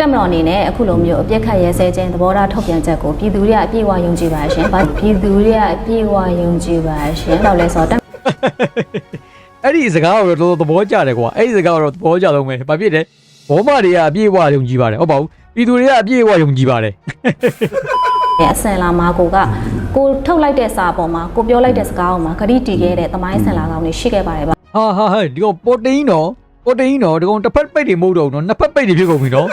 တက်မတော်အနေနဲ့အခုလိုမျိုးအပြစ်ခတ်ရဲစဲခြင်းသဘောထားထုတ်ပြန်ချက်ကိုပြည်သူတွေကအပြည့်အဝယုံကြည်ပါရှင်။ဘာပြည်သူတွေကအပြည့်အဝယုံကြည်ပါရှင်။တော့လဲဆိုတော့တက်အဲ့ဒီစကားကိုတော့သဘောကျတယ်ကွာအဲ့ဒီစကားကတော့သဘောကျဆုံးပဲဘာဖြစ်လဲဘောမတွေကအပြည့်အဝယုံကြည်ပါတယ်ဟုတ်ပါဘူးပြည်သူတွေကအပြည့်အဝယုံကြည်ပါတယ်ရဲ့အစင်လာမာကိုကကိုထုတ်လိုက်တဲ့စာပေါ်မှာကိုပြောလိုက်တဲ့စကားပေါ်မှာဂရိတီခဲ့တဲ့သမိုင်းစင်လာကောင်တွေရှိခဲ့ပါတယ်ဗျဟာဟာဟာဒီကောင်ပိုတိန်းတော့ပိုတိန်းတော့ဒီကောင်တစ်ဖက်ပိတ်တွေမဟုတ်တော့ဘူးနော်နှစ်ဖက်ပိတ်တွေဖြစ်ကုန်ပြီနော်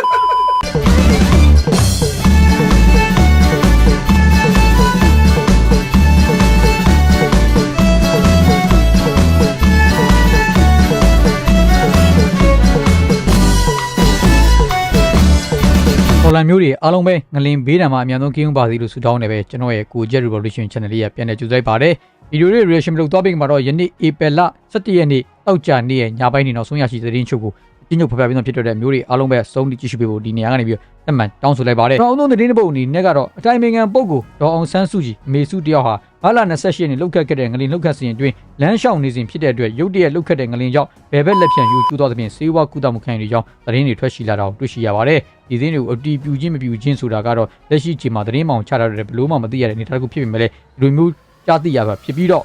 ဟော်လန်မျိုးတွေအားလုံးပဲငလင်ဘေးဒဏ်မှာအများဆုံးကင်းဝပါစေလို့ဆုတောင်းနေပဲကျွန်တော်ရဲ့ကို Jet Revolution Channel လေးကပြန်လည်ကြိုဆိုလိုက်ပါတယ်ဗီဒီယိုလေး reaction လုပ်သွားပြီးမှတော့ယနေ့ April 17ရက်နေ့တောက်ကြနေ့ရဲ့ညပိုင်းနေနောက်ဆုံးရရှိသတင်းချုပ်ကို အချင်းချုပ်ဖျက်ပြပြီးတော့ဖြစ်တဲ့မျိုးတွေအားလုံးပဲစုံတိကြည့်ရှုပေးဖို့ဒီနေရာကနေပြီးတော့တက်မှန်တောင်းဆိုလိုက်ပါတယ်။နောက်ဆုံးသတင်းတစ်ပုဒ်အနေနဲ့ကတော့အတိုင်းအမြန်ပုဂ္ဂိုလ်ဒေါ်အောင်ဆန်းစုကြည်အမေစုတယောက်ဟာဘာလ28ရက်နေ့လှုပ်ခတ်ခဲ့တဲ့ငလင်လှုပ်ခတ်စဉ်အတွင်းလမ်းလျှောက်နေစဉ်ဖြစ်တဲ့အတွက်ရုတ်တရက်လှုပ်ခတ်တဲ့ငလင်ကြောင့်ဘယ်ဘက်လက်ဖြန့်ယူကျူးသွားသဖြင့်စေဝါကုသမှုခံရတဲ့ကြောင်းသတင်းတွေထွက်ရှိလာတာကိုတွေ့ရှိရပါတယ်။ဒီသတင်းတွေကိုအတီးပြူချင်းမပြူချင်းဆိုတာကတော့လက်ရှိချိန်မှာသတင်းမှောင်ချထားတဲ့ဘလို့မှမသိရတဲ့အနေအထားတစ်ခုဖြစ်ပေမဲ့လည်းဒီလိုမျိုးကြားသိရပါဖြစ်ပြီးတော့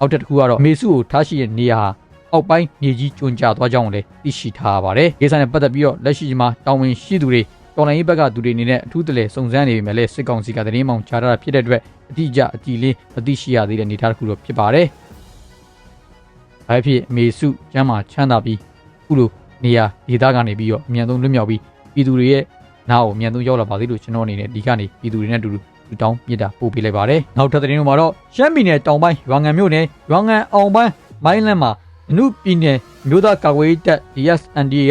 အောက်တက်တစ်ခုကတော့အမေစုကိုထားရှိတဲ့နေရာဟာ အောက်ပိုင်းမြေကြီးကျွန်းကျသွားကြောင်းလည်းသိရှိထားရပါတယ်။ဒီဆိုင်နဲ့ပတ်သက်ပြီးတော့လက်ရှိမှာတာဝန်ရှိသူတွေတော်လိုင်းရေးဘက်ကသူတွေအနေနဲ့အထူးတလဲစုံစမ်းနေပေမဲ့လည်းစစ်ကောင်စီကသတင်းမှောင်ချထားတာဖြစ်တဲ့အတွက်အတိအကျအတီလေးမသိရှိရသေးတဲ့အနေအထားတစ်ခုတော့ဖြစ်ပါတယ်။ဒါဖြစ်အမေစုကျမ်းမာချမ်းသာပြီးခုလိုနေရာဒေသကနေပြီးတော့အမြန်ဆုံးလွတ်မြောက်ပြီးပြည်သူတွေရဲ့နားကိုအမြန်ဆုံးရောက်လာပါစေလို့ကျွန်တော်အနေနဲ့ဒီကနေပြည်သူတွေနဲ့အတူတူလူတောင်းမြစ်တာပို့ပေးလိုက်ပါတယ်။နောက်ထပ်သတင်းတွေမှာတော့ရှမ်းပြည်နယ်တောင်ပိုင်းရွာငံမြို့နယ်ရွာငံအောင်ပိုင်းမိုင်းလန်းမှာ အမှုပြည်နယ်မြို့သားကာကွယ်ရေးတပ် DSNDA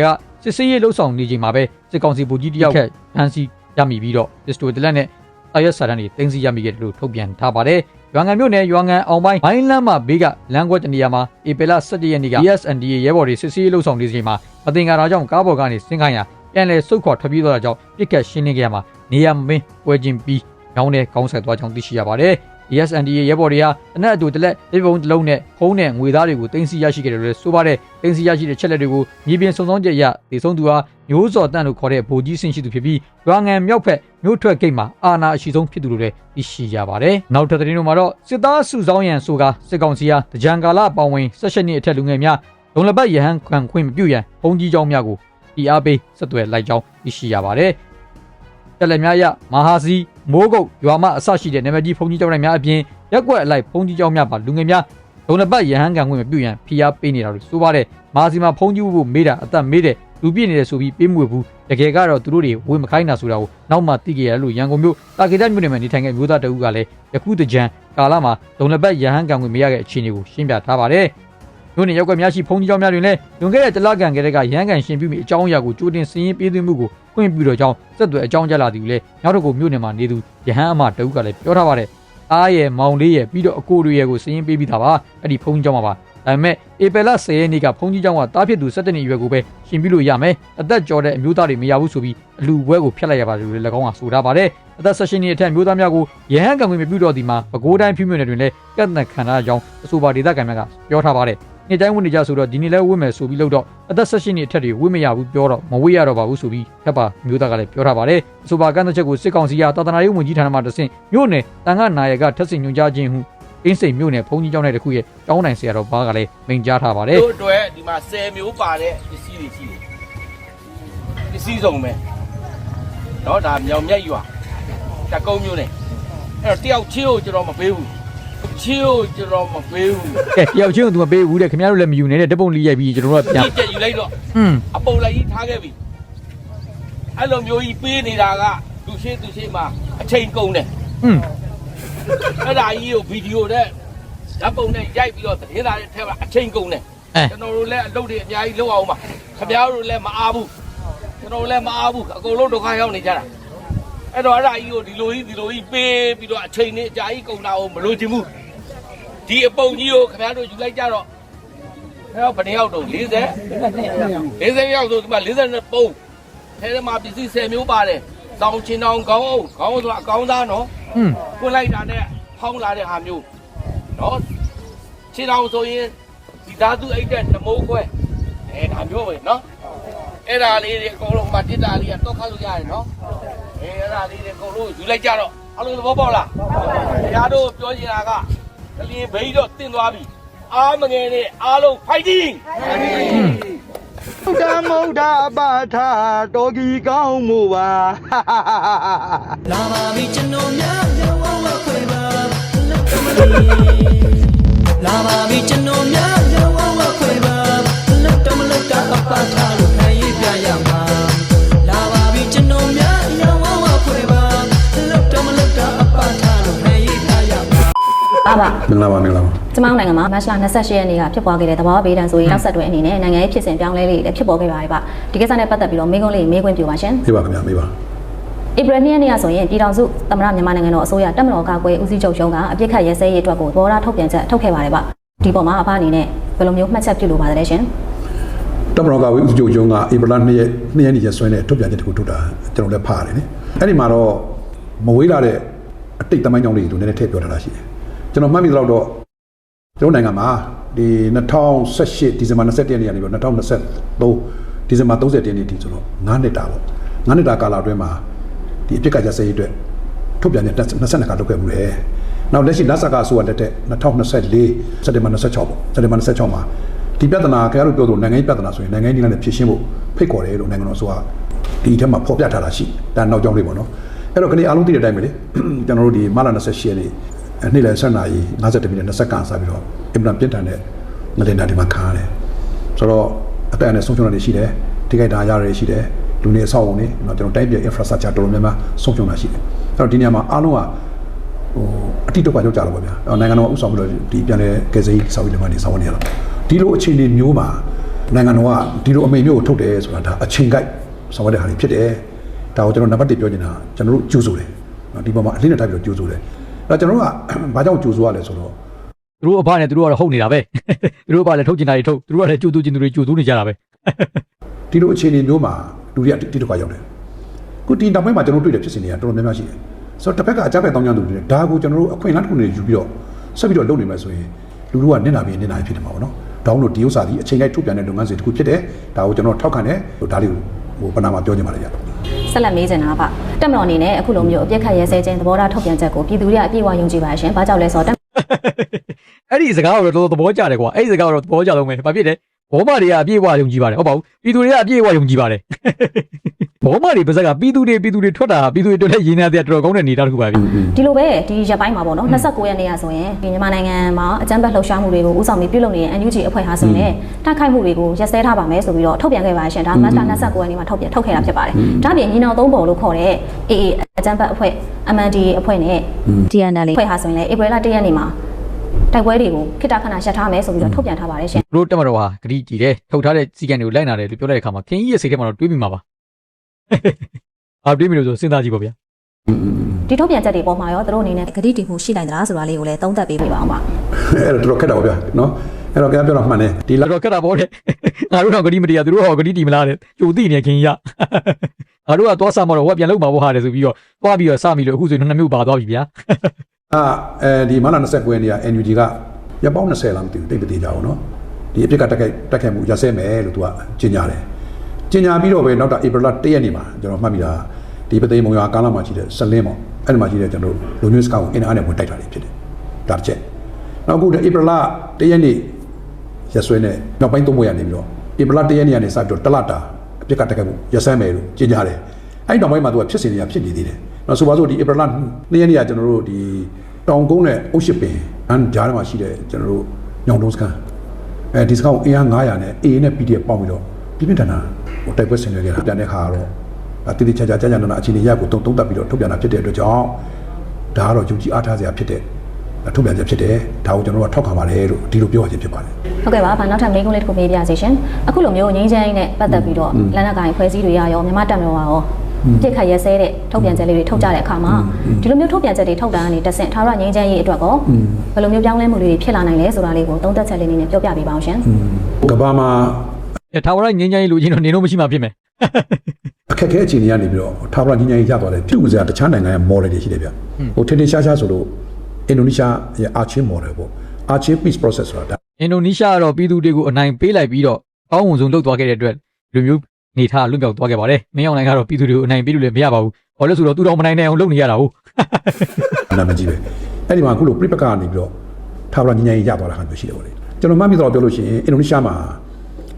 ကစစ်စေးရေးလှုပ်ဆောင်နေချိန်မှာပဲစစ်ကောင်စီဗိုလ်ကြီးတယောက်ခက်ဖမ်းဆီးရမိပြီးတော့ပစ္စတိုတလက်နဲ့အရက်စာတန်းတွေတင်းစီရမိခဲ့တယ်လို့ထုတ်ပြန်ထားပါတယ်။ရွာငံမြို့နယ်ရွာငံအောင်ပိုင်းမိုင်းလန်းမှာဘေးကလမ်းကွက်တနေရာမှာဧပြီလ17ရက်နေ့က DSNDA ရဲဘော်တွေစစ်စေးရေးလှုပ်ဆောင်နေချိန်မှာမတင်ကားတာကြောင့်ကားပေါ်ကနေဆင်းခိုင်းရာပြန်လည်ဆုတ်ခွာထွက်ပြေးသွားတာကြောင့်ပြစ်ကတ်ရှင်းလင်းခဲ့ရမှာနေရမင်းပွဲချင်းပြီးရောင်းတဲ့ကောင်းဆက်သွားကြောင်းသိရှိရပါတယ်။ ESNDA ရဲဘော်တွေဟာတနက်အတူတလက်လေပုံတစ်လုံးနဲ့ဖုံးနဲ့ငွေသားတွေကိုတင်စီရရှိခဲ့တယ်လို့ဆိုပါတယ်တင်စီရရှိတဲ့ချက်လက်တွေကိုမြေပြင်စုံစမ်းချက်အရဒေဆုံးသူဟာမျိုးစော်တန့်လို့ခေါ်တဲ့ဗိုလ်ကြီးဆင့်ရှိသူဖြစ်ပြီးရွာငံမြောက်ဖက်မြို့ထွက်ဂိတ်မှာအာနာအရှိဆုံးဖြစ်သူလို့လည်းသိရှိရပါတယ်နောက်ထပ်သတင်းတွေမှာတော့စစ်သားစုဆောင်းရန်ဆိုကာစစ်ကောင်စီဟာတကြံကာလပောင်ဝင်၁၈နှစ်အထက်လူငယ်များလုံလပတ်ရဟန်းခံခွင့်မပြုရန်ဘုံကြီးเจ้าများကိုတီအားပေးဆက်သွယ်လိုက်ကြောင်းသိရှိရပါတယ်တက်လက်များရမဟာစီ မိုးကုတ်ရွာမအဆရှိတဲ့နာမည်ကြီးဘုန်းကြီးကျောင်းတိုင်းများအပြင်ရက်ကွက်အလိုက်ဘုန်းကြီးကျောင်းများပါလူငယ်များဒုံလပတ်ရဟန်းကံခွင့်မပြုရန်ဖိအားပေးနေတာလို့ဆိုပါတယ်မာစီမာဘုန်းကြီးဖို့မေးတာအသက်မေးတယ်လူပြည့်နေတယ်ဆိုပြီးပေးမွေဘူးတကယ်ကတော့သူတို့တွေဝင်မခိုင်းတာဆိုတာကိုနောက်မှသိကြရလို့ရန်ကုန်မြို့တာကေတမြို့နယ်မှာနေထိုင်ခဲ့မျိုးသားတအုပ်ကလည်းယခုတကြံကာလမှာဒုံလပတ်ရဟန်းကံခွင့်မရတဲ့အခြေအနေကိုရှင်းပြထားပါတယ် မြို့နယ်ရောက်ကွက်များရှိဖုန်ကြီးကျောင်းများတွင်လည်းလွန်ခဲ့တဲ့တလကန်ကလေးကရန်ကန်ရှင်ပြုမိအကြောင်းအရာကိုကြိုတင်စည်ရင်းပေးသွင်းမှုကိုခွင့်ပြုတော်ကြောင်းဆက်သွယ်အကြောင်းကြားလာသည်လည်းနောက်တစ်ခုမြို့နယ်မှာနေသူရဟန်းအမတဦးကလည်းပြောထားပါတယ်အားရဲ့မောင်လေးရဲ့ပြီးတော့အကိုတို့ရဲ့ကိုစည်ရင်းပေးပြီးသားပါအဲ့ဒီဖုန်ကြီးကျောင်းမှာပါဒါပေမဲ့ဧပြီလ10ရက်နေ့ကဘုန်းကြီးကျောင်းကတားဖြစ်သူ17နှစ်အရွယ်ကိုပဲရှင်ပြလို့ရမယ်။အသက်ကျော်တဲ့အမျိုးသားတွေမရဘူးဆိုပြီးအလူပွဲကိုဖျက်လိုက်ရပါတယ်လို့လည်း၎င်းကဆိုထားပါတယ်။အသက်16နှစ်အထက်မျိုးသားများကိုရဟန်းကံဝင်မပြုတော့ဒီမှာပဲခူးတိုင်းဖြူမြို့နယ်တွင်လည်းကန့်သတ်ခံထားကြောင်းအဆိုပါဒေသခံများကပြောထားပါတယ်။ နေ့တိုင်းဝင်နေကြဆိုတော့ဒီနေ့လဲဝင့်မယ်ဆိုပြီးလို့တော့အသက်16နှစ်အထက်တွေဝင့်မရဘူးပြောတော့မဝေ့ရတော့ပါဘူးဆိုပြီးထပ်ပါမျိုးသားကလည်းပြောထားပါတယ်အဆိုပါကန့်သက်ချက်ကိုစစ်ကောင်စီကတာသနာရေးဝန်ကြီးဌာနမှတဆင့်မြို့နယ်တန်ခါနာယကထပ်ဆင့်ညွှန်ကြားခြင်းဟုအင်းစိန်မြို့နယ်ဘုံကြီးကျောင်းနယ်တစ်ခုရဲ့ကျောင်းတိုင်ဆရာတော်ဘားကလည်းမိန့်ကြားထားပါတယ် တို့အတွက်ဒီမှာ10မျိုးပါတဲ့ပစ္စည်းတွေရှိတယ်ပစ္စည်းစုံပဲเนาะဒါမြောင်မြတ်ရွာတကုံးမျိုးနဲ့အဲ့တော့တယောက်ချင်းကိုကျွန်တော်မပေးဘူး ချင်းကိုကျွန်တော်မပေးဘူး ကဲတယောက်ချင်းကသူမပေးဘူးတဲ့ခင်ဗျားတို့လည်းမယူနဲ့တဲ့ဓပုံလေးရိုက်ပြီးကျွန်တော်တို့ကပြန် ဒီတက်ယူလိုက်တော့ อืม အပုတ်လိုက်ကြီးထားခဲ့ပြီအဲ့လိုမျိုးကြီးပေးနေတာကလူရှိသူရှိမှအချိန်ကုန်တယ် อืม အဲ့ဒါကြီးကိုဗီဒီယိုနဲ့ဓာတ်ပုံနဲ့ရိုက်ပြီးတော့သတင်းစာတွေထည့်ပါအချိန်ကုန်တယ် အဲ ကျွန်တော်တို့လည်းအလုပ်တွေအများကြီးလုပ်အောင်ပါခင်ဗျားတို့လည်းမအားဘူးကျွန်တော်တို့လည်းမအားဘူးအကုန်လုံးဒုက္ခရောက်နေကြတာ အဲ့တော့အဲ့ဒါကြီးကိုဒီလိုကြီးဒီလိုကြီးပေးပြီးတော့အချိန်နဲ့အကြာကြီးကုန်တာကိုမလိုချင်ဘူးဒီအပုံကြီးကိုခင်ဗျားတို့ယူလိုက်ကြတော့အဲ့တော့ဘယ်နှစ်ယောက်တော့40 40ယောက်ဆိုဒီမှာ40နဲ့ပုံထဲထဲမှာပစ္စည်း10မျိုးပါတယ်တောင်ချင်းတောင်ကောင်းအောင်ကောင်းဆိုတာအကောင်းသားနော်อืมကွလိုက်တာနဲ့ဖောင်းလာတဲ့ဟာမျိုးနော်ခြေတော်ဆိုရင်ဒီဓာတုအိတ်တဲ့နမိုးခွဲအဲဒါမျိုးပဲနော်အဲ့ဒါလေးတွေအကုန်လုံးမှတစ်တာလေးကတော့ခတ်လို့ရတယ်နော် အဲအဲ့ဒါလေးတွေအကုန်လုံးယူလိုက်ကြတော့အလုံးသဘောပေါက်လားတရားတို့ပြောချင်တာကကလင်းဘိန်းတော့တင်သွားပြီအားမငယ်နဲ့အားလုံး fighting မုဒ္ဒမုဒ္ဒပါထတော်ကြီးကောင်းမှုပါလာပါပြီကျွန်တော်များရောဝဝခွေပါလက်ကမလေးလာပါပြီကျွန်တော်များရောဝဝခွေပါလက်တမလက်တာအပထားလို့ ပါပါမင်္ဂလာပါမင်္ဂလာပါကျမတို့နိုင်ငံမှာမတ်လ28ရက်နေ့ကဖြစ်ပွားခဲ့တဲ့သဘာဝဘေးဒဏ်ဆိုရင်နောက်ဆက်တွဲအနေနဲ့နိုင်ငံရေးဖြစ်စဉ်ပြောင်းလဲလေးတွေလည်းဖြစ်ပေါ်ခဲ့ပါတယ်ဗျဒီကိစ္စနဲ့ပတ်သက်ပြီးတော့မေးခွန်းလေးမေးခွင့်ပြုပါရှင်မေးပါခင်ဗျာမေးပါဧပြီ2ရက်နေ့ကဆိုရင်ပြည်ထောင်စုသမ္မတမြန်မာနိုင်ငံတော်အစိုးရတက်မတော်ကာကွယ်ဦးစီးချုပ်ရုံးကအပြစ်ခတ်ရဲစဲရေးအတွက်ကိုသဘောထားထုတ်ပြန်ချက်ထုတ်ခဲ့ပါတယ်ဗျဒီပေါ်မှာအဖအနေနဲ့ဘယ်လိုမျိုးမှတ်ချက်ပြုလိုပါသလဲရှင်တမတော်ကဝိဥကြိုကျုံကဧပြီလ2ရက်2ရက်နေ့ရက်စွဲနဲ့ထုတ်ပြန်ချက်တစ်ခုထုတ်တာကျွန်တော်လည်းဖားတယ်နိအဲ့ဒီမှာတော့မဝေးလာတဲ့အတိတ်သမိုင်းကြောင်းလေးတို့နည်းနည်းထည့်ပြောထားတာရှိတယ် ကျွန်တော်မှတ်မိသလောက်တော့ကျွန်တော်နိုင်ငံမှာဒီ2018ဒီဇင်ဘာ21ရက်နေ့ကနေပြီးတော့2023ဒီဇင်ဘာ30ရက်နေ့ထိဆိုတော့9နှစ်တာပေါ့9နှစ်တာကာလအတွင်းမှာဒီအပြစ်ကကြစရေးအတွက်ထုတ်ပြန်ချက်22ခါလုပ်ခဲ့မှုတယ်နောက်လက်ရှိလက်ဆက်ကဆိုရတဲ့2024စက်တင်ဘာ26ပေါ့စက်တင်ဘာ26မှာဒီပြဿနာခင်ဗျားတို့ပြောသလိုနိုင်ငံရေးပြဿနာဆိုရင်နိုင်ငံရေးနည်းလမ်းနဲ့ဖြေရှင်းဖို့ဖိတ်ခေါ်တယ်လို့နိုင်ငံတော်ဆိုတာဒီအထက်မှာဖော်ပြထားတာရှိဒါနောက်ကြောင်းလေးပေါ့နော်အဲ့တော့ခဏအားလုံးသိတဲ့အတိုင်းပဲလေကျွန်တော်တို့ဒီမလာ28ရက်နေ့ နေ့လယ်7နာရီ50မိနစ်20ကန်စားပြီးတော့အင်ပလန်ပြစ်တန်တဲ့ငလင်တာဒီမှာခါရတယ်ဆိုတော့အသက်အန္တရာယ်ဆုံးရှုံးတာတွေရှိတယ်ထိခိုက်ဒဏ်ရာရတွေရှိတယ်လူနေအဆောက်အအုံတွေနော်ကျွန်တော်တိုင်းပြည် infrastructure တော်တော်များများဆုံးရှုံးတာရှိတယ်အဲ့တော့ဒီနေရာမှာအားလုံးကဟိုအတိတ်တော့ကြောက်ကြတော့ပါဗျာအော်နိုင်ငံတော်ကဥဆောင်ပြီးတော့ဒီပြန်လဲကယ်ဆယ်ရေးစာဝေးလက်မှတ်တွေဆောင်နေရတာဒီလိုအခြေအနေမျိုးမှာနိုင်ငံတော်ကဒီလိုအမိန့်မျိုးကိုထုတ်တယ်ဆိုတာဒါအချိန်ကိုက်ဆောင်ရတဲ့ဟာတွေဖြစ်တယ်ဒါကိုကျွန်တော်နံပါတ်1ပြောချင်တာကျွန်တော်တို့ကြိုးဆိုတယ်နော်ဒီပေါ်မှာအလင်းနဲ့ထားပြီးတော့ကြိုးဆိုတယ် အဲ့တော့ကျွန်တော်တို့ကဘာကြောင့်ကြိုးဆိုရလဲဆိုတော့သူတို့အဖနဲ့သူတို့ကတော့ဟုတ်နေတာပဲသူတို့အဖလည်းထုတ်ကျင်တာတွေထုတ်သူတို့ကလည်းကြိုးတူးကျင်သူတွေကြိုးတူးနေကြတာပဲဒီလိုအခြေအနေမျိုးမှာလူတွေကတိတိကျကျရောက်တယ်ခုဒီနောက်ပိုင်းမှာကျွန်တော်တို့တွေ့တဲ့ဖြစ်စဉ်တွေကတော်တော်များများရှိတယ်ဆိုတော့တစ်ဖက်ကအကြမ်းဖက်တောင်းကြသူတွေဒါကိုကျွန်တော်တို့အခွင့်အလမ်းတစ်ခုနေယူပြီးတော့ဆက်ပြီးတော့လုပ်နေမယ်ဆိုရင်လူတို့ကနင့်နာပြီးနင့်နာပြီးဖြစ်နေမှာပေါ့နော်တောင်းလို့ဒီဥစ္စာဒီအချိန်တိုင်းထုတ်ပြန်တဲ့လုပ်ငန်းစဉ်တစ်ခုဖြစ်တယ်ဒါကိုကျွန်တော်ထောက်ခံတယ်ဟိုဒါလေးကို ဟိုပနာမှာပြောချင်ပါတယ်ဗျာဆက်လက်မေးချင်တာကတက်မတော်အနေနဲ့အခုလိုမျိုးအပြစ်ခတ်ရဲစဲခြင်းသဘောထားထုတ်ပြန်ချက်ကိုပြည်သူတွေကအပြည့်အဝယုံကြည်ပါရှင်ဘာကြောင့်လဲဆိုတော့တက်အဲ့ဒီစကားကိုတော့တော်တော်သဘောကျတယ်ကွာအဲ့ဒီစကားကတော့သဘောကျလုံးပဲဘာဖြစ်လဲဘောမတွေကအပြည့်အဝယုံကြည်ပါတယ်ဟုတ်ပါဘူးပြည်သူတွေကအပြည့်အဝယုံကြည်ပါတယ် ဘောမတွေပါစက်ကပြည်သူတွေပြည်သူတွေထွက်တာပြည်သူတွေတွေ့တဲ့ရင်းနှီးတဲ့တော်တော်ကောင်းတဲ့နေသားတစ်ခုပါပြီဒီလိုပဲဒီရက်ပိုင်းမှာပေါ့နော်29ရက်နေ့ကဆိုရင်ဒီမြန်မာနိုင်ငံမှာအကြမ်းဖက်လှုပ်ရှားမှုတွေကိုဦးဆောင်ပြီးပြုလုပ်နေတဲ့ NUG အဖွဲ့ဟာဆိုရင်တိုက်ခိုက်မှုတွေကိုရက်စဲထားပါမယ်ဆိုပြီးတော့ထုတ်ပြန်ခဲ့ပါရှင်ဒါမတ်လ29ရက်နေ့မှာထုတ်ပြန်ထုတ်ခဲ့တာဖြစ်ပါတယ်ဒါ့အပြင်ညီနောင်သုံးပုံလို့ခေါ်တဲ့ AA အကြမ်းဖက်အဖွဲ့ MNDA အဖွဲ့နဲ့ DNL အဖွဲ့ဟာဆိုရင်လည်းဧပြီလ1ရက်နေ့မှာတိုက်ပွဲတွေကိုခိတ္တခဏရပ်ထားမယ်ဆိုပြီးတော့ထုတ်ပြန်ထားပါတယ်ရှင်တို့တက်မတော်ဟာဂတိကြည်တယ်ထုတ်ထားတဲ့စီကံတွေကိုလိုက်နာတယ်လို့ပြောလိုက်တဲ့အခါမှာခင်ကြီးရဲ့စိတ်ထဲမှာတော့တွေးမိမှာပါ အာတွေးမိလို့ဆိုစဉ်းစားကြည့်ပါဗျာဒီထုတ်ပြန်ချက်တွေပေါ်မှာရောသူတို့အနေနဲ့ဂတိတည်မှုရှိနိုင်သလားဆိုတာလေးကိုလည်းသုံးသပ်ပေးပြပါအောင်ပါအဲ့တော့တော်တော်ခက်တာပါဗျာနော်အဲ့တော့ခင်ဗျားပြောတာမှန်တယ်ဒီတော်တော်ခက်တာပေါ့တဲ့ငါတို့တော့ဂတိမတရားသူတို့ဟောဂတိတီမလားတဲ့ကြိုသိနေခင်ကြီးရငါတို့ကသွားစမှာတော့ဟိုကပြန်လောက်မှာပေါ့ဟာတယ်ဆိုပြီးတော့သွားပြီးတော့စမိလို့အခုဆိုရင်နှစ်မျိုးပါသွားပြီဗျာအာအဲဒီမလာ29ရက်နေ့က NUG ကရပောင်း20လားမသိဘူးတိတ်မသေးကြဘူးနော်ဒီအပြစ်ကတက်ခိုက်တက်ခိုက်မှုရစဲမယ်လို့သူကကြေညာတယ် ကြေညာပြီးတော့ပဲနောက်တာဧပြီလ1ရက်နေ့မှာကျွန်တော်မှတ်မိတာဒီပသိမ်မုံရွာကားလာမှာရှိတဲ့ဆလင်းပေါ့အဲ့ဒီမှာရှိတဲ့ကျွန်တော်လူမျိုးစကောက်အင်အားနဲ့ဝင်တိုက်တာတွေဖြစ်တယ်ဒါတစ်ချက်နောက်အခုဧပြီလ1ရက်နေ့ရက်စွဲနဲ့နောက်ပိုင်းသုံးပွဲရနေပြီးတော့ဧပြီလ1ရက်နေ့ကနေစပြီးတော့တလတာအပြစ်ကတက်ခိုက်မှုရစဲမယ်လို့ကြေညာတယ်အဲ့ဒီနောက်ပိုင်းမှာသူကဖြစ်စဉ်တွေကဖြစ်နေသေးတယ်နောက်ဆိုပါစို့ဒီဧပြီလ2ရက်နေ့ကကျွန်တော်တို့ဒီတောင်ကုန်းနဲ့အုတ်ရှိပင်အန်ကြားထဲမှာရှိတဲ့ကျွန်တော်တို့ညောင်တုံးစကန်အဲဒီစကောက်အင်အား900နဲ့ A နဲ့ PDF ပေါင်းပြီးတော့ပြပြထန်ထန်ဟို တိုက်ပွဲဆင်နွှဲခဲ့တာပြန်တဲ့ခါကတော့အတိတိကျကျကြာကြာနာနာအခြေအနေရကိုတုံတုံးတက်ပြီးတော့ထုတ်ပြန်တာဖြစ်တဲ့အတွက်ကြောင့်ဒါကတော့ယုံကြည်အားထားစရာဖြစ်တဲ့ထုတ်ပြန်ချက်ဖြစ်တယ်ဒါကိုကျွန်တော်တို့ကထောက်ခံပါတယ်လို့ဒီလိုပြောရခြင်းဖြစ်ပါတယ်ဟုတ်ကဲ့ပါဗာနောက်ထပ်မေးခွန်းလေးတစ်ခုမေးပြစေရှင်အခုလိုမျိုးငင်းချမ်းနဲ့ပတ်သက်ပြီးတော့လက်နက်ကိုင်ဖွဲ့စည်းတွေရရောမြန်မာတပ်မတော်ကရောပြစ်ခတ်ရဲစဲတဲ့ထုတ်ပြန်ချက်လေးတွေထုတ်ကြတဲ့အခါမှာဒီလိုမျိုးထုတ်ပြန်ချက်တွေထုတ်တာကနေတဆင့်ထာဝရငင်းချမ်းရေးအတွက်ကောဘယ်လိုမျိုးပြောင်းလဲမှုတွေဖြစ်လာနိုင်လဲဆိုတာလေးကိုသုံးသပ်ချက်လေးနည်းနဲ့ပြောပြပေးပါအောင်ရှင်ကဘာမှာအဲ ထာဝရငင်းချမ်းရေးလူချင်းတော့နေလို့မရှိမှဖြစ်မယ်အခက်အခဲအခြေအနေကနေပြီးတော့ထာဝရညဉ့်ညဉ့်ရသွားတယ်ပြုစရာတခြားနိုင်ငံရဲ့ model တွေရှိတယ်ဗျဟိုထင်ထင်ရှားရှားဆိုလို့အင်ဒိုနီးရှားရဲ့ Archie model ပေါ့ Archie peace process ဆိုတာဒါအင်ဒိုနီးရှားကတော့ပြည်သူတွေကိုအနိုင်ပေးလိုက်ပြီးတော့ကောင်းဝင်ဆုံးလုပ်သွားခဲ့တဲ့အတွက်လူမျိုးနေထားလွတ်မြောက်သွားခဲ့ပါတယ်မင်းအောင်နိုင်ကတော့ပြည်သူတွေကိုအနိုင်ပေးလို့လည်းမရပါဘူးဘာလို့လဲဆိုတော့သူတော်မနိုင်နိုင်အောင်လုပ်နေရတာဟုတ်နာမည်ကြီးပဲအဲ့ဒီမှာအခုလိုပြိပက္ခကနေပြီးတော့ထားပလာညဉ့်ညဉ့်ရသွားတာဟာမျိုးရှိတယ်ပေါ့လေကျွန်တော်မှတ်မိတော့ပြောလို့ရှိရင်အင်ဒိုနီးရှားမှာ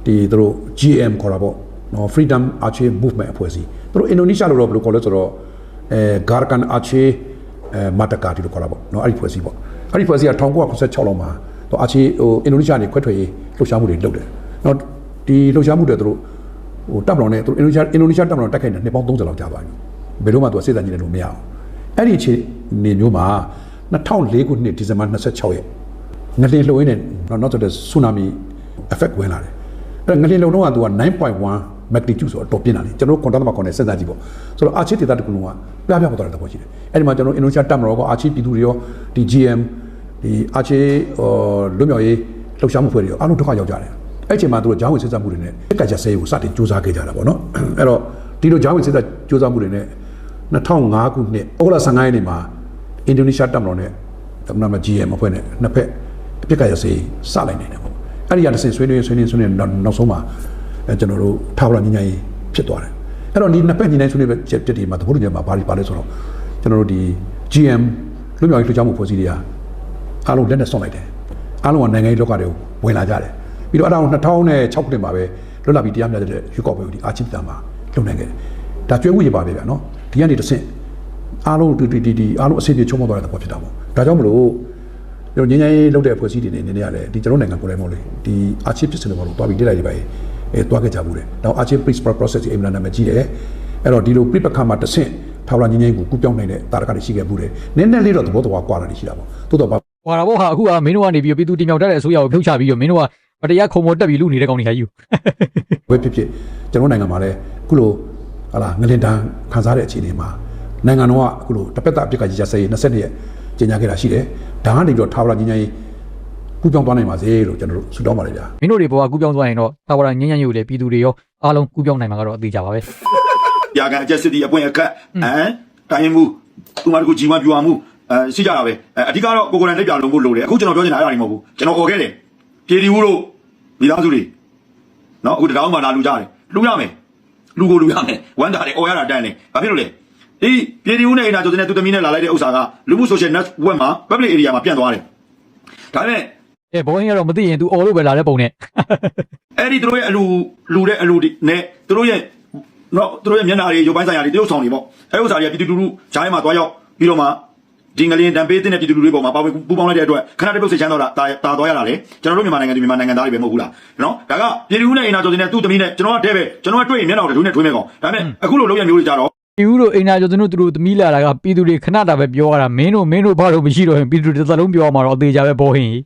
ဒီသူတို့ GM ခေါ်တာပေါ့နော် Freedom Aceh Movement အဖွဲ့အစည်းသူတို့အင်ဒိုနီးရှားလိုတော့ဘယ်လိုခေါ်လဲဆိုတော့အဲ Gerakan Aceh အဲ Merdeka ဒီလိုခေါ်တာပေါ့နော်အဲ့ဒီဖွဲ့စည်းပေါ့အဲ့ဒီဖွဲ့စည်းက1996လောက်မှာတော့ Aceh ဟိုအင်ဒိုနီးရှားနေခွဲထွက်ရေးလှုပ်ရှားမှုတွေလုပ်တယ်နော်ဒီလှုပ်ရှားမှုတွေသူတို့ဟိုတပ်မတော်နဲ့သူတို့အင်ဒိုနီးရှားအင်ဒိုနီးရှားတပ်မတော်တိုက်ခိုက်နေနှစ်ပေါင်း30လောက်ကြာပါပြီဘယ်တော့မှသူကစိတ်ဓာတ်ကြီးတယ်လို့မရအောင်အဲ့ဒီအခြေအနေမျိုးမှာ2004ခုနှစ်ဒီဇင်ဘာ26ရက်ငလင်လှုပ်ရင်းနဲ့နောက်နောက်တဲ့ဆူနာမီ effect ဝင်လာတယ် အဲ့ငလင်လှုပ်တော့ကသူက9.1 magnitude ဆိုတော့တော်ပြင်းလာတယ်ကျွန်တော်ကွန်တက်မှာကွန်နဲ့စဉ်းစားကြည့်ပေါ့ဆိုတော့အာချီဒေတာတကူလုံးကပြပြပေါ်သွားတဲ့သဘောရှိတယ်အဲ့ဒီမှာကျွန်တော်အင်ဒိုနီးရှားတပ်မတော်ကအာချီပြည်သူတွေရောဒီ GM ဒီအာချီဟိုလွတ်မြောက်ရေးလှုပ်ရှားမှုဖွဲ့တွေရောအားလုံးဒုက္ခရောက်ကြတယ်အဲ့ဒီအချိန်မှာသူတို့ဂျာဝင်စစ်ဆက်မှုတွေနဲ့တက်ကကြဆဲကိုစတင်စူးစမ်းခဲ့ကြတာပေါ့နော်အဲ့တော့ဒီလိုဂျာဝင်စစ်ဆက်စူးစမ်းမှုတွေနဲ့2005ခုနှစ်ဩဂုတ်လ15ရက်နေ့မှာအင်ဒိုနီးရှားတပ်မတော်နဲ့သမ္မတမ GM အဖွဲ့နဲ့နှစ်ဖက်အပြစ်ကရစေးစလိုက်နေတယ်ပေါ့ အဲ့ဒီကတစ်ဆင့်ဆွေးနွေးဆွေးနွေးဆွေးနွေးနောက်နောက်ဆုံးမှာအဲကျွန်တော်တို့ထားဝရညဉ့်ညဉ့်ရေးဖြစ်သွားတယ်အဲ့တော့ဒီနှစ်ဖက်ညဉ့်ညဉ့်ဆွေးနွေးချက်တက်ဒီမှာသဘောတူညီမှာဘာတွေပါလဲဆိုတော့ကျွန်တော်တို့ဒီ GM လူမျိုးရေးလှုပ်ရှားမှုဖွဲ့စည်းတွေကအားလုံးလက်နဲ့ဆွန့်လိုက်တယ်အားလုံးကနိုင်ငံရေးလောကတွေကိုဝင်လာကြတယ်ပြီးတော့အဲ့ဒါကို2006ခုနှစ်မှာပဲလွတ်လပ်ပြီးတရားမျှတတဲ့ရွေးကောက်ပွဲကိုဒီအာချစ်တန်မှာလုပ်နိုင်ခဲ့တယ်ဒါကျွဲဝရပါပဲဗျာနော်ဒီကနေတစ်ဆင့်အားလုံးဒီဒီဒီဒီအားလုံးအဆင်ပြေချုံမသွားတဲ့သဘောဖြစ်တာပေါ့ဒါကြောင့်မလို့ ကျွန်တော်ငင်းငင်းလုပ်တဲ့အဖွဲ့အစည်းတွေနေနေရတယ်ဒီကျွန်တော်နိုင်ငံကိုယ်တိုင်မဟုတ်လေဒီအာချစ်ဖြစ်စင်တွေပေါ့လို့တွားပြီးတက်လိုက်တွေပါအဲတွားခဲ့ကြဘူးတယ်နောက်အာချစ် peace process ဒီအင်မလန်နာမည်ကြီးတယ်အဲ့တော့ဒီလိုပြိပခါမှာတစ်ဆင့်ထောက်လာငင်းငင်းကိုကူပြောင်းနိုင်တဲ့တာရကတွေရှိခဲ့ဘူးတယ်နည်းနည်းလေးတော့သဘောတော်ကွာတာတွေရှိတာပေါ့တိုးတော့ဘာဟွာတာပေါ့ဟာအခုကမင်းတို့ကနေပြီးတော့ပြည်သူတင်မြောက်တတ်တဲ့အစိုးရကိုဖြုတ်ချပြီးတော့မင်းတို့ကမတရားခုံမောတက်ပြီးလူနေတဲ့ကောင်တွေဟာယူဘယ်ဖြစ်ဖြစ်ကျွန်တော်နိုင်ငံမှာလည်းအခုလိုဟာလာငလင်တန်းခံစားတဲ့အခြေအနေမှာနိုင်ငံတော်ကအခုလိုတစ်ပတ်တာအပြစ်ကကြီးကြဆဲ22ရက် ကျင်းညာခဲ့တာရှိတယ်ဒါကနေပြီးတော့ထားလာငင်းငင်းကူပြောင်းသွားနိုင်ပါစေလို့ကျွန်တော်တို့ဆုတောင်းပါတယ်ဗျာမင်းတို့တွေဘောကကူးပြောင်းသွားရင်တော့တာဝရညဉ့်ညဉ့်ယူလေပြည်သူတွေရောအားလုံးကူးပြောင်းနိုင်မှာကတော့အသေးကြပါပဲရာခံအကျက်စစ်တီအပွင့်အခက်ဟမ်တိုင်းရင်မှုသူမတကူကြီးမပြူအောင်မှုအဲရှိကြတာပဲအဲအဓိကတော့ကိုကိုယ်တိုင်လက်ပြလုံးဖို့လိုတယ်အခုကျွန်တော်ပြောနေတာအဲ့ဒါတွေမဟုတ်ဘူးကျွန်တော်អော်ခဲ့တယ်ပြည်တီဦးတို့မိသားစုတွေနော်အခုတတောင်းမှလာလူကြတယ်လူရမယ်လူကိုလူရမယ်ဝမ်းတာတယ်អော်ရတာတန်းတယ်ဘာဖြစ်လို့လဲ ဒီပြည်တီဦးနဲ့အိမ်နာကျော်စနဲ့သူသမီးနဲ့လာလိုက်တဲ့ဥစ္စာကလူမှု social network မှာ public area မှာပြန့်သွားတယ်ဒါပေမဲ့အဲဘောင်းကတော့မသိရင် तू အော်လို့ပဲလာတဲ့ပုံနဲ့အဲ့ဒီသူတို့ရဲ့အလူလူတဲ့အလူတွေနဲ့သူတို့ရဲ့နော်သူတို့ရဲ့မျက်နှာတွေရုပ်ပိုင်းဆိုင်ရာတွေတရုပ်ဆောင်တွေပေါ့အဲ့ဥစ္စာတွေကပြည်သူလူထုဂျိုင်းမှာတွားရောက်ပြီးတော့မှဒီငလျင်တံပေးတဲ့ပြည်သူလူထုတွေပေါ်မှာပါဝင်ပူးပေါင်းလိုက်တဲ့အတွက်ခဏတစ်ပုတ်စိတ်ချမ်းတော့တာတာသွားရတာလေကျွန်တော်တို့မြန်မာနိုင်ငံသူမြန်မာနိုင်ငံသားတွေပဲမဟုတ်ဘူးလားနော်ဒါကပြည်သူနဲ့အိမ်နာကျော်စင်နဲ့သူ့သမီးနဲ့ကျွန်တော်ကတဲ့ပဲကျွန်တော်ကတွေ့ရင်မျက်နှာတွေနဲ့ထွေးမဲ့ကောင်ဒါပေမဲ့အခုလိုလုပ်ရမျိုးတွေကြတော့ ပြည်ဦးတို့အိမ်နာကျော်သူတို့သူတို့သမီးလာတာကပြည်သူတွေခဏတာပဲပြောရတာမင်းတို့မင်းတို့ဘာလို့မရှိတော့ရင်ပြည်သူတွေတစ်သလုံးပြောရမှာတော့အသေးကြပဲဘောဟင်းကြီး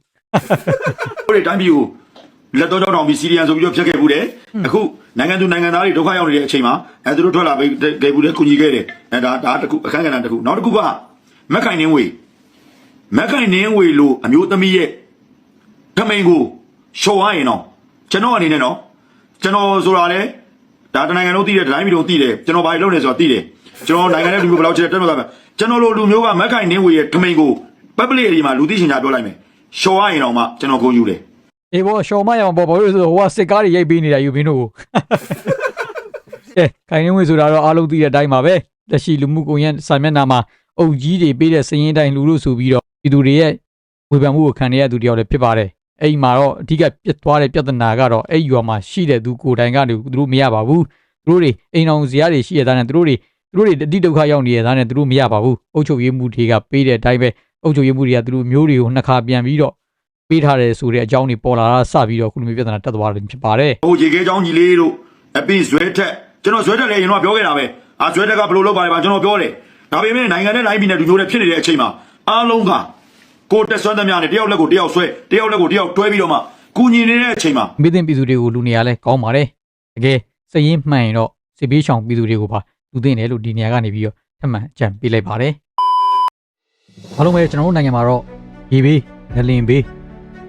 တို့တွေတိုင်းပြည်ကိုလက်တော့တောင်းပြီးစီရီယန်ဆိုပြီးတော့ဖြတ်ခဲ့ဘူးတယ်အခုနိုင်ငံသူနိုင်ငံသားတွေဒုက္ခရောက်နေတဲ့အချိန်မှာအဲသူတို့ထွက်လာပြီးခဲ့ဘူးတယ်ကုညီခဲ့တယ်အဲဒါဒါတခုအခန်းကဏ္ဍတခုနောက်တစ်ခုကမက်ခိုင်နင်းဝေမက်ခိုင်နင်းဝေလို့အမျိုးသမီးရဲ့ဓမိန်ကိုရှော်ရရင်တော့ကျွန်တော်အနေနဲ့တော့ကျွန်တော်ဆိုတာလေ ဒါတနိုင်ငံလုံးသိတယ်တိုင်းပြည်လုံးသိတယ်ကျွန်တော်ဘာလုပ်နေဆိုတာသိတယ်ကျွန်တော်နိုင်ငံရဲ့လူမျိုးဘယ်လောက်ချစ်တယ်တက်မှာပါကျွန်တော်လိုလူမျိုးကမက်ခိုင်နင်းဝေရဲ့ဓမိန်ကို public area မှာလူသိရှင်ညာပြောလိုက်မယ်ရှော်ရရင်တော့မှကျွန်တော်ကိုယူတယ်အေးဘောရှော်မရအောင်ဘောဘာလို့လဲဆိုတော့ဟိုကစစ်ကားတွေရိုက်ပေးနေတာယူမင်းတို့ကိုအဲခိုင်နေဝင်ဆိုတာတော့အားလုံးသိတဲ့အတိုင်းပါပဲလက်ရှိလူမှုကွန်ရက်စာမျက်နှာမှာအုပ်ကြီးတွေပေးတဲ့စည်ရင်တိုင်းလူလို့ဆိုပြီးတော့ပြည်သူတွေရဲ့ဝေဖန်မှုကိုခံရတဲ့သူတယောက်လည်းဖြစ်ပါတယ် အဲ့ဒီမှာတော့အဓိကပြတ်သွားတဲ့ပြဿနာကတော့အဲ့ဒီရွာမှာရှိတဲ့သူကိုယ်တိုင်ကနေသူတို့မရပါဘူးသူတို့တွေအိမ်အောင်ဇရာတွေရှိရတဲ့နဲ့သူတို့တွေသူတို့တွေအတိဒုက္ခရောက်နေရတဲ့နဲ့သူတို့မရပါဘူးအုပ်ချုပ်ရေးမှုတွေကပေးတဲ့အတိုင်းပဲအုပ်ချုပ်ရေးမှုတွေကသူတို့မျိုးတွေကိုနှစ်ခါပြန်ပြီးတော့ပေးထားတယ်ဆိုတဲ့အကြောင်းတွေပေါ်လာတာစပြီးတော့ခုလိုမျိုးပြဿနာတက်သွားတယ်ဖြစ်ပါတယ်ဟိုရေခဲချောင်းကြီးလေးတို့အပိဇွဲထက်ကျွန်တော်ဇွဲထက်လည်းရင်တော့ပြောခဲ့တာပဲအာဇွဲထက်ကဘယ်လိုလုပ်ပါလဲပါကျွန်တော်ပြောတယ်ဒါပေမဲ့နိုင်ငံနဲ့တိုင်းပြည်နဲ့လူမျိုးတွေဖြစ်နေတဲ့အချိန်မှာအားလုံးက ကိုတက်ဆွမ်းသမျှနဲ့တယောက်လက်ကိုတယောက်ဆွဲတယောက်လက်ကိုတယောက်တွဲပြီးတော့မှကုညီနေတဲ့အချိန်မှာမိသိပြည်သူတွေကိုလူနေရာလဲကောင်းပါတယ်တကယ်စည်ရင်မှန်ရင်တော့စစ်ပေးချောင်ပြည်သူတွေကိုပါလူသိနေတယ်လို့ဒီနေရာကနေပြီးတော့ထပ်မံအကြံပေးလိုက်ပါတယ်အားလုံးပဲကျွန်တော်တို့နိုင်ငံမှာတော့ရေဘေးငလင်ဘေး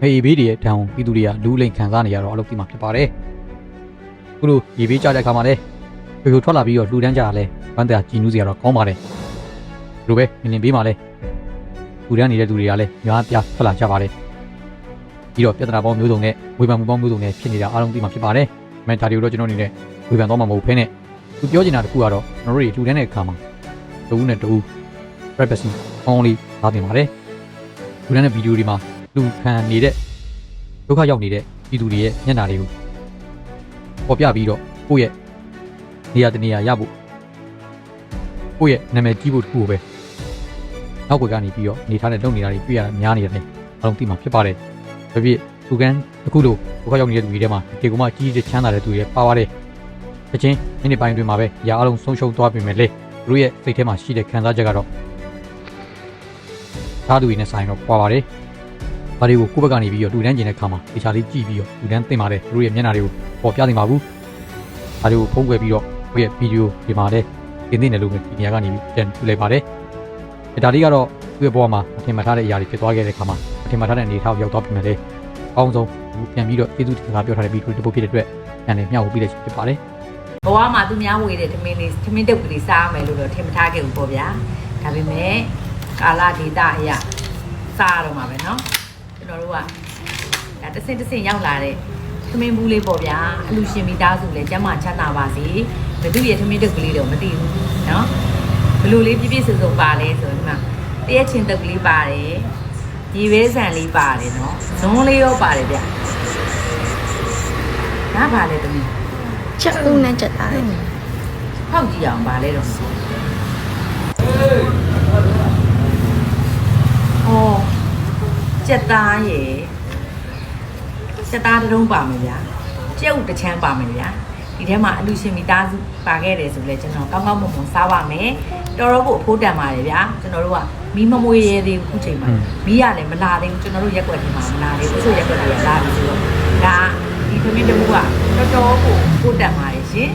မေဘေးတွေရဲ့တံဝန်ပြည်သူတွေကလူလိမ်ခံစားနေရတော့အလုပ်ပြီးမှဖြစ်ပါတယ်ခုလိုရေဘေးကြတဲ့အခါမှာလဲဖြိုဖြိုထွက်လာပြီးတော့လူတန်းကြတာလဲဗန်းတရာကြည်နူးစရာတော့ကောင်းပါတယ်ဒီလိုပဲငလင်ဘေးမှာလဲ လူတန်းနေတဲ့သူတွေကလည်းများပြားထွက်လာကြပါတယ်ပြီးတော့ပြဿနာပေါင်းမျိုးစုံနဲ့ဝေဖန်မှုပေါင်းမျိုးစုံနဲ့ဖြစ်နေတာအားလုံးသိမှာဖြစ်ပါတယ်။ဒါပေမဲ့ဒါတွေကိုတော့ကျွန်တော်အနေနဲ့ဝေဖန်တော့မှာမဟုတ်ဖ ೇನೆ သူပြောချင်တာတစ်ခုကတော့ကျွန်တော်တို့တွေလူတန်းတဲ့အခါမှာတဦးနဲ့တဦး privacy only သားတင်ပါတယ်လူတန်းတဲ့ဗီဒီယိုတွေမှာလူခံနေတဲ့ဒုက္ခရောက်နေတဲ့ပြည်သူတွေရဲ့မျက်နှာတွေကိုပေါ်ပြပြီးတော့ကိုယ့်ရဲ့နေရာတနေရာရဖို့ကိုယ့်ရဲ့နာမည်ကြီးဖို့တခုကိုပဲ နောက်ွယ်ကနေပြီးတော့နေထားတဲ့လုပ်နေတာတွေတွေ့ရတာများနေတယ်အားလုံးသိမှာဖြစ်ပါတယ်။ဒါပြည့်လူကန်အခုလိုဒုက္ခရောက်နေတဲ့သူတွေထဲမှာဒီကုမကြီးကြီးချမ်းသာတဲ့သူတွေပါပါတယ်။အချင်းမိနစ်ပိုင်းတွင်မှာပဲຢာအားလုံးဆုံးရှုံးသွားပြီမဲ့လေသူတို့ရဲ့စိတ်ထဲမှာရှိတဲ့ခံစားချက်ကတော့သားသူတွေနဲ့ဆိုင်တော့ပွာပါတယ်။ဘာတွေကိုကိုယ့်ဘက်ကနေပြီးတော့လူတန်းကျင်တဲ့ခါမှာဒီချာလေးကြည့်ပြီးတော့လူတန်းသိမ့်ပါတယ်သူတို့ရဲ့မျက်နှာတွေကိုပေါ်ပြနေပါဘူး။ဘာတွေကိုဖုံးကွယ်ပြီးတော့ကိုယ့်ရဲ့ဗီဒီယိုဒီမှာလည်းသင်သိနေလို့ဒီနေရာကနေပြီးပြန်ထူလိုက်ပါတယ်။ ဒါလေးကတော့သူ့ရဲ့ဘဝမှာအထင်မှတ်ထားတဲ့အရာတွေဖြစ်သွားခဲ့တဲ့ခါမှာအထင်မှတ်ထားတဲ့အနေအထားကိုရောက်သွားပြီမဲ့လေအကောင်းဆုံးပြန်ပြီးတော့ကျေးဇူးတင်စကားပြောထားတဲ့ဗီဒီယိုတစ်ပုဒ်ဖြစ်တဲ့အတွက်ပြန်လည်မျှဝေပေးလိုက်ဖြစ်ပါတယ် ဘဝမှာသူများဝေတဲ့ထမင်းလေးထမင်းတုပ်ကလေးစားရမယ်လို့တော့ထင်မထားခဲ့ဘူးပေါ့ဗျာဒါပေမဲ့ကာလဒေတာအရာစားရတော့မှာပဲเนาะကျွန်တော်တို့ကဒါတစ်စင်တစ်စင်ရောက်လာတဲ့ထမင်းဘူးလေးပေါ့ဗျာအလူရှင်မိသားစုလည်းကျမ်းမာချမ်းသာပါစေဘသူရဲ့ထမင်းတုပ်ကလေးတော့မသိဘူးเนาะ ဘလူလေးပြည့်ပြည့်စုံစုံပါလဲဆိုဒီမှာတရက်ချင်းတက်ကလေးပါတယ်ဒီဝဲဆန်လေးပါတယ်နော်ဇွန်လေးရောပါတယ်ဗျနားပါလေတမီးချက်ဦးနဲ့ချက်သားလေးဟောက်ကြည့်အောင်ပါလဲတော့ဟောချက်သားရယ်ချက်သားတုံးပါမယ်ဗျာကျုပ်တစ်ချမ်းပါမယ်ဗျာ ဒီထဲမှာအလူရှင်မိသားစုပါခဲ့တယ်ဆိုလဲကျွန်တော်ကောင်းကောင်းမွန်မွန်စားပါမယ်တော်တော်ကိုအဖိုးတန်ပါတယ်ဗျာကျွန်တော်တို့ကမီးမမွေးရဲသေးဘူးအခုချိန်မှာမီးရလည်းမလာသေးဘူးကျွန်တော်တို့ရက်ွက်ဒီမှာမလာသေးဘူးဆိုရက်ွက်တွေကလာပြီဆိုတော့ဒါဒီသမီးတမှုကတော်တော်ကိုအဖိုးတန်ပါတယ်ရှင်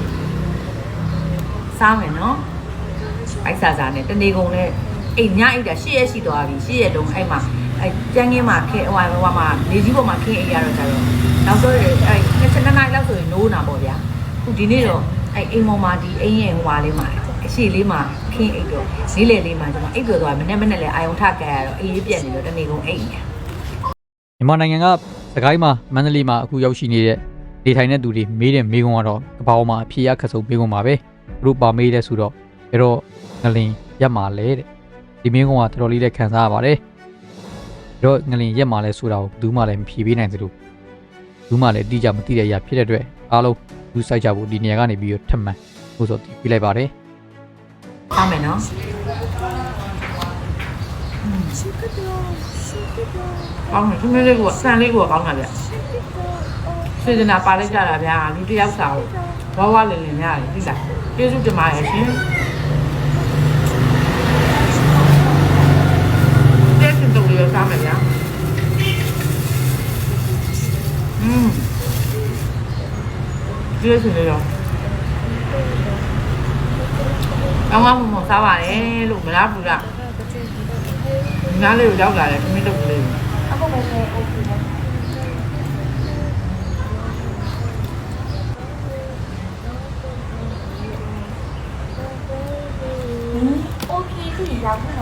စားမယ်နော်အိုက်ဆာဆာနဲ့တနေကုန်လဲအိမ်ညအိတ်တာရှေ့ရက်ရှိသွားပြီရှေ့ရက်တုံးအဲ့မှာအဲ့ကျန်းကင်းမှာခင်းဟိုဟိုမှာနေကြီးပေါ်မှာခင်းအိတ်ရတော့ကြတော့နောက်တော့အဲ့နှစ်ချက်နှစ်နိုင်လောက်ဆိုရင်နိုးနာပေါ့ဗျာအ ခုဒီနေ့တော့အဲ့အိမ်ပေါ်မှာဒီအိမ်ရဲ့ဟိုဟာလေးမှာအရှိလေးမှာခင်းအိတ်တော့လေးလေလေးမှာကျွန်တော်အိတ်ပြောသွားမနေ့မနေ့လဲအာယုံထကဲရတော့အေးပြက်နေတော့တနေကုန်အိတ်နေမြန်မာနိုင်ငံကစကိုင်းမှာမန္တလေးမှာအခုရောက်ရှိနေတဲ့နေထိုင်တဲ့သူတွေမေးတဲ့မေးခွန်းကတော့ကပောက်မှာအဖြေရခက်ဆုံးမေးခွန်းပါပဲသူတို့ပါမေးတဲ့ဆိုတော့ဘယ်တော့ငလင်ရက်မှာလဲတဲ့ဒီမေးခွန်းကတော်တော်လေးလည်းခံစားရပါတယ်ဘယ်တော့ငလင်ရက်မှာလဲဆိုတာကိုဘယ်သူမှလည်းမဖြေပေးနိုင်သလိုဘယ်သူမှလည်းအတိအကျမသိတဲ့အရာဖြစ်တဲ့အတွက်အားလုံး လူစိုက်ကြဖို့ဒီနေရာကနေပြီးတော့ထပ်မံလို့ဆိုပြီးလိုက်ပါတယ်စားမယ်နော်ကောင်းတယ်ဒီနေ့လေးကဆန်လေးကကောင်းတာဗျစေတနာပါလိုက်ကြတာဗျာလူတစ်ယောက်စာကိုဝါဝလင်လင်ရတယ်သိလားကျေးဇူးတင်ပါတယ်ရှင်တဲ့တင်တော်လေးရစားမယ်ဗျာอืม ဒီလိုရှင်လေးတော့ကောင်းကောင်းမွန်မွန်စားပါတယ်လို့မလားဘူးလားငါလေးကိုရောက်လာတယ်ခမင်းတုပ်ကလေးအခုပဲလေအိုပြီပါရောက်ပြီ